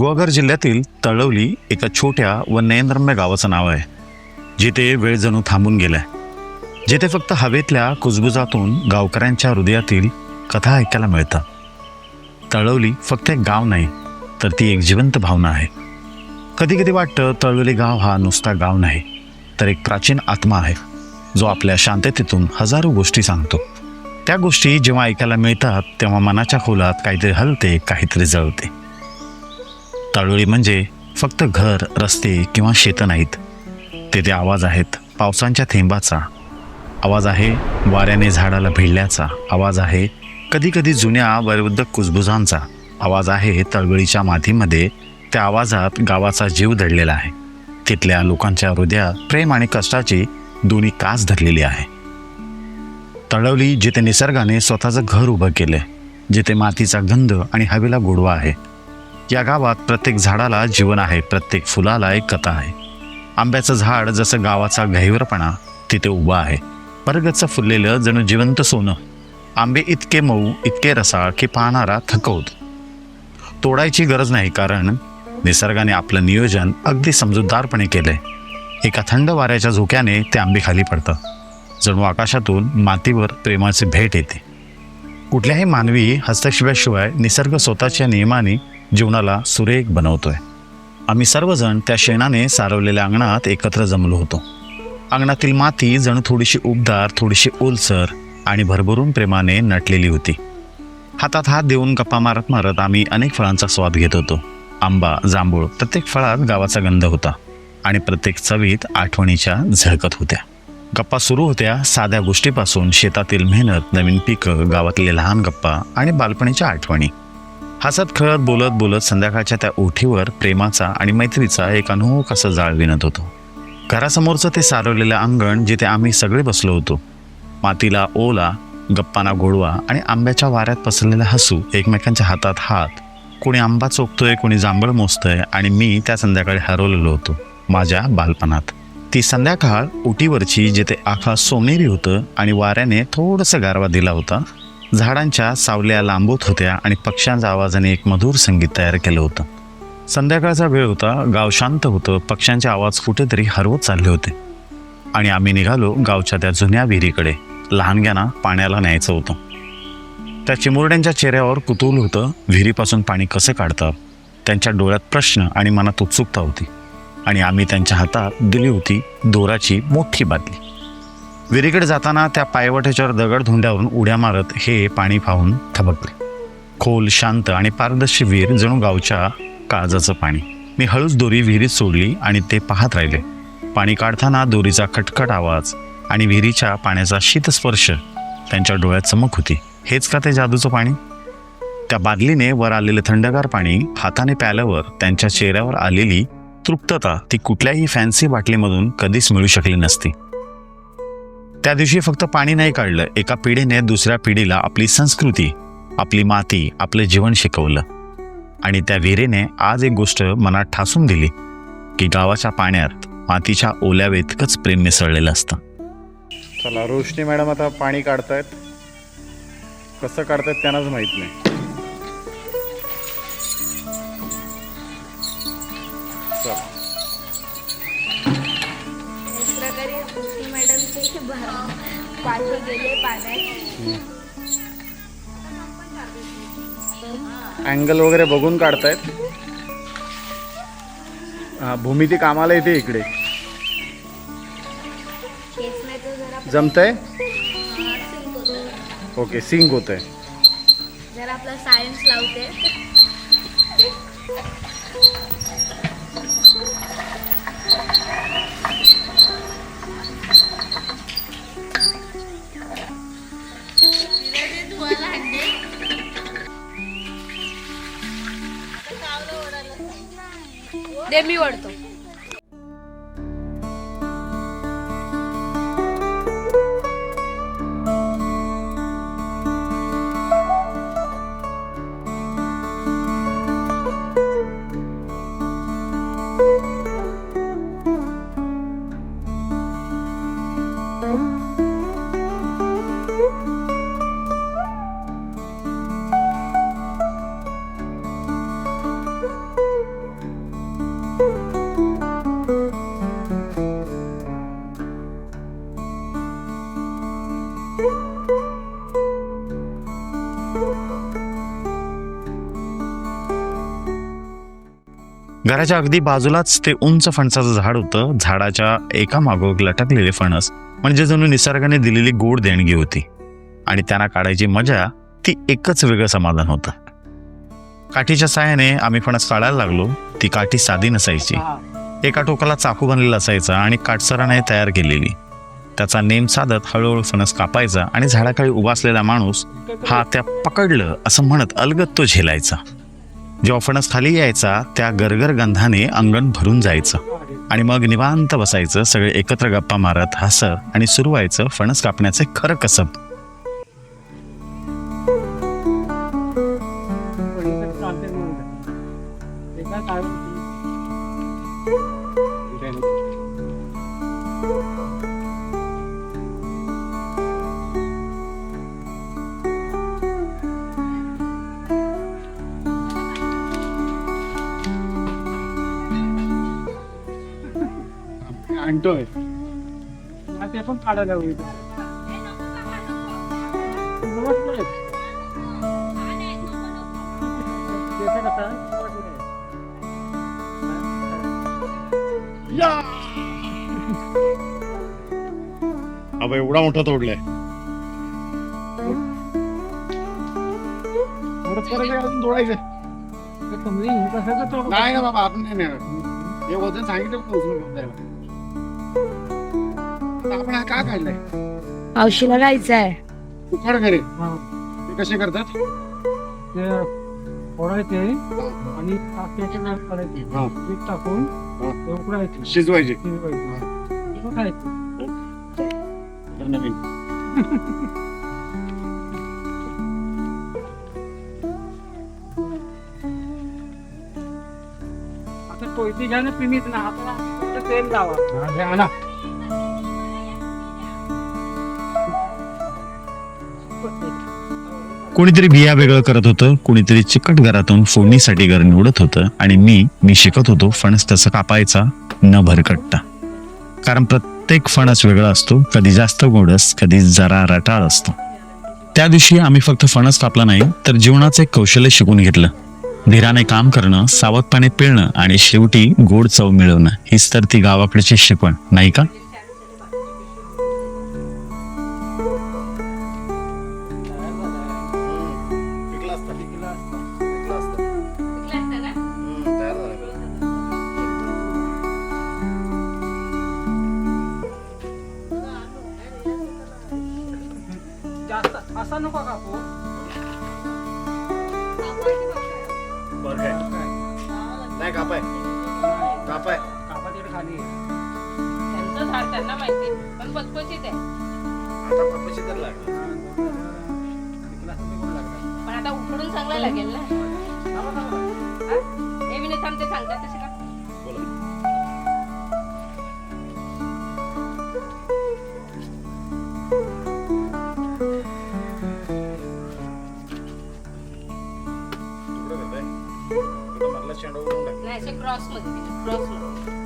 गुहागर जिल्ह्यातील तळवली एका छोट्या व नयनरम्य गावाचं नाव आहे जिथे वेळ जणू थांबून गेलाय. जिथे फक्त हवेतल्या कुजबुजातून गावकऱ्यांच्या हृदयातील कथा ऐकायला मिळतात. तळवली फक्त एक गाव नाही तर ती एक जिवंत भावना आहे. कधी कधी वाटतं तळवली गाव हा नुसता गाव नाही तर एक प्राचीन आत्मा आहे जो आपल्या शांततेतून हजारो गोष्टी सांगतो. त्या गोष्टी जेव्हा ऐकायला मिळतात तेव्हा मनाच्या खोलात काहीतरी हलते काहीतरी जळते. तळोळी म्हणजे फक्त घर रस्ते किंवा शेतं नाहीत. तेथे आवाज आहेत पावसांच्या थेंबाचा. आवाज आहे वाऱ्याने झाडाला भिडल्याचा. आवाज आहे कधीकधी जुन्या वैरुद्ध कुजबुजांचा. आवाज आहे तळवळीच्या मातीमध्ये त्या आवाजात गावाचा जीव दडलेला आहे. तिथल्या लोकांच्या हृदयात प्रेम आणि कष्टाची दोन्ही कास धरलेली आहे. तळवली जिथे निसर्गाने स्वतःचं घर उभं केलं जिथे मातीचा गंध आणि हवेला गोडवा आहे या गावात प्रत्येक झाडाला जीवन आहे प्रत्येक फुलाला एक कथा आहे. आंब्याचं झाड जसं गावाचा गहिवरपणा तिथे उभं आहे. परगचं फुललेलं जणू जिवंत सोनं. आंबे इतके मऊ इतके रसाळ की पाहणारा थकवतो तोडायची गरज नाही कारण निसर्गाने आपलं नियोजन अगदी समजूतदारपणे केलंय. एका थंड वाऱ्याच्या झोक्याने ते आंबे खाली पडतात जणू आकाशातून मातीवर प्रेमाची भेट येते. कुठल्याही मानवी हस्तक्षेपाशिवाय निसर्ग स्वतःच्या नियमाने जीवनाला सुरेख बनवतोय. आम्ही सर्वजण त्या शेणाने सारवलेल्या अंगणात एकत्र जमलो होतो. अंगणातील माती जणू थोडीशी उबदार थोडीशी ओलसर आणि भरभरून प्रेमाने नटलेली होती. हातात हात देऊन गप्पा मारत मारत आम्ही अनेक फळांचा स्वाद घेत होतो. आंबा जांभूळ प्रत्येक फळात गावाचा गंध होता आणि प्रत्येक चवीत आठवणीच्या झळकत होत्या. गप्पा सुरू होत्या साध्या गोष्टीपासून शेतातील मेहनत नवीन पिकं गावातले लहान गप्पा आणि बालपणीच्या आठवणी. हसत खेळत बोलत बोलत संध्याकाळच्या त्या ओठीवर प्रेमाचा आणि मैत्रीचा एक अनोख असा जाळ विणत होतो. घरासमोरचं ते सारवलेलं अंगण जिथे आम्ही सगळे बसलो होतो मातीला ओला गप्पाना गोडवा आणि आंब्याच्या वाऱ्यात पसरलेला हसू एकमेकांच्या हातात हात. कोणी आंबा चोखतोय कोणी जांभळ मोजतोय आणि मी त्या संध्याकाळी हरवलेलो होतो माझ्या बालपणात. ती संध्याकाळ उटीवरची जिथे आखा सोनेरी होतं आणि वाऱ्याने थोडंसं गारवा दिला होता झाडांच्या सावल्या लांबूत होत्या आणि पक्ष्यांच्या आवाजाने एक मधुर संगीत तयार केलं होतं. संध्याकाळचा वेळ होता गाव शांत होतं पक्ष्यांचे आवाज कुठेतरी हरवत चालले होते. आणि आम्ही निघालो गावच्या त्या जुन्या विहिरीकडे लहानग्यांना पाण्याला न्यायचं होतं. त्या चिमुरड्यांच्या चेहऱ्यावर कुतूल होतं विहिरीपासून पाणी कसं काढतात. त्यांच्या डोळ्यात प्रश्न आणि मनात उत्सुकता होती. आणि आम्ही त्यांच्या हातात दिली होती दोराची मोठी बादली. विरीकडे जाताना त्या पायवट्याच्यावर दगड धुंड्यावरून उड्या मारत हे पाणी पाहून थबकले. खोल शांत आणि पारदर्शी विहीर जणू गावच्या काळजाचं पाणी. मी हळूच दोरी विहिरीत सोडली आणि ते पाहत राहिले. पाणी काढताना दोरीचा खटखट आवाज आणि विहिरीच्या पाण्याचा शीतस्पर्श त्यांच्या डोळ्यात चमक होती. हेच का ते जादूचं पाणी? त्या बादलीने वर आलेले थंडगार पाणी हाताने प्याल्यावर त्यांच्या चेहऱ्यावर आलेली तृप्तता ती कुठल्याही फॅन्सी बाटलीमधून कधीच मिळू शकली नसती. त्या दिवशी फक्त पाणी नाही काढलं. एका पिढीने दुसऱ्या पिढीला आपली संस्कृती आपली माती आपलं जीवन शिकवलं. आणि त्या विहिरीने आज एक गोष्ट मनात ठासून दिली की गावाच्या पाण्यात मातीच्या ओल्यावेतकंच प्रेम मिसळलेलं असतं. चला रोशनी मॅडम आता पाणी काढतायत. कसं काढतायत त्यांनाच माहीत नाही. पाणी गेले पाण्यात. अँगल वगैरे बघून काढतायत. हा भूमिती कामाला येते इकडे. तो जमतंय? ओके सिंक होत आहे जरा आपलं सायन्स लावते. दे मी ओढतो. घराच्या अगदी बाजूलाच ते उंच फणसाचं झाड होतं. झाडाच्या एका मागोग लटकलेले फणस. म्हणजे जणू निसर्गाने दिलेली गोड देणगी होती. आणि त्यांना काढायची मजा ती एकच वेगळं समाधान होतं. काठीच्या सहाय्याने आम्ही फणस काढायला लागलो. ती काठी साधी नसायची. एका टोकाला चाकू बनलेला असायचा आणि काटसराने तयार केलेली. त्याचा नेम साधत हळूहळू फणस कापायचा आणि झाडाखाली उभा असलेला माणूस हा त्या पकडलं असं म्हणत अलगत तो झेलायचा. जेव्हा फणस खाली यायचा त्या गरगर गंधाने अंगण भरून जायचं. आणि मग निवांत बसायचं सगळे एकत्र गप्पा मारत हसत आणि सुरू व्हायचं फणस कापण्याचे खरं कसब. आणतोय ते पण काढायला हवी अबा एवढा मोठा तोडलाय. अजून तोडायचं नाही ना बाबा आपण नाही हे वजन सांगितलं आपण हा का काढलाय पावशीला जायचं आहे उखाड घरे ते कसे करतात? फोडायचे आणि टाक्याच्या वर करायचे. हा. पीठ टाकून हा. ते उकडायचे. शिजवायचे. शिजवायचे. मग खायचे. तर नवीन आता कोयती घ्या ना पिमीच ना हाताला. लावा. आणा. कोणीतरी बिया वेगळं करत होतं कोणीतरी चिकट घरातून फोडणीसाठी घर निवडत होतं आणि मी मी शिकत होतो फणस कसं कापायचा न भरकटता कारण प्रत्येक फणस वेगळा असतो कधी जास्त गोडस कधी जरा रटाळ असतो. त्या दिवशी आम्ही फक्त फणस कापला नाही तर जीवनाचे कौशल्य शिकून घेतलं. धीराने काम करणं सावधपणे पिळणं आणि शेवटी गोड चव मिळवणं हीच तर ती गावाकडची शिकवण नाही का? असा नको कापू नाही कापाय कापाय कापा तिकडे खाली आहे. त्यांचं झाड त्यांना माहिती पण आहे आता पप्पाची तर लागला तिकडे असं ते गोड लागतं. पण आता उकडून चांगला लागेल ना थांबा, थांबा. हा? हे विनय थांबते सांगतात तसे क्रॉस मध्ये क्रॉस मध्ये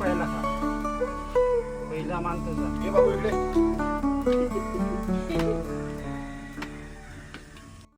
पहिला पहिला माणसाचा हे बाबू इकडे.